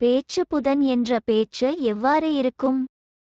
பேச்சு புதன் என்ற பேச்சு எவ்வாறு இருக்கும்?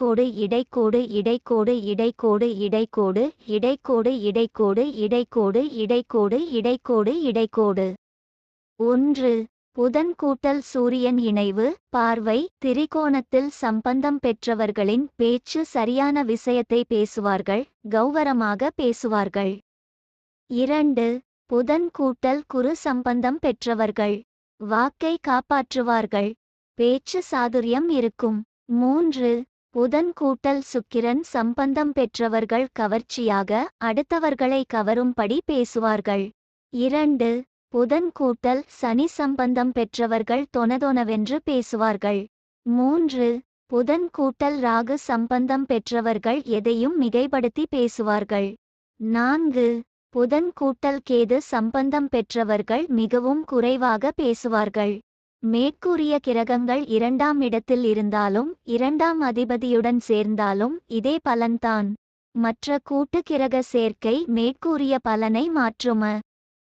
இடைக்கோடு இடைக்கோடு இடைக்கோடு இடைக்கோடு இடைக்கோடு இடைக்கோடு இடைக்கோடு இடைக்கோடு இடைக்கோடு இடைக்கோடு ஒன்று புதன் கூட்டல் சூரியன் இணைவு பார்வை திரிகோணத்தில் சம்பந்தம் பெற்றவர்களின் பேச்சு சரியான விஷயத்தை பேசுவார்கள் கௌரவமாக பேசுவார்கள் இரண்டு புதன் கூட்டல் குரு சம்பந்தம் பெற்றவர்கள் வாக்கை காப்பாற்றுவார்கள் பேச்சு சாதுரியம் இருக்கும் மூன்று புதன் கூட்டல் சுக்கிரன் சம்பந்தம் பெற்றவர்கள் கவர்ச்சியாக அடுத்தவர்களை கவரும்படி பேசுவார்கள். இரண்டு புதன் கூட்டல் சனி சம்பந்தம் பெற்றவர்கள் தொனதொனவென்று பேசுவார்கள். மூன்று புதன் கூட்டல் ராகு சம்பந்தம் பெற்றவர்கள் எதையும் மிகைப்படுத்தி பேசுவார்கள். நான்கு புதன் கூட்டல் கேது சம்பந்தம் பெற்றவர்கள் மிகவும் குறைவாக பேசுவார்கள். மேற்கூறிய கிரகங்கள் இரண்டாம் இடத்தில் இருந்தாலும் இரண்டாம் அதிபதியுடன் சேர்ந்தாலும் இதே பலன்தான். மற்ற கூட்டு கிரக சேர்க்கை மேற்கூறிய பலனை மாற்றும?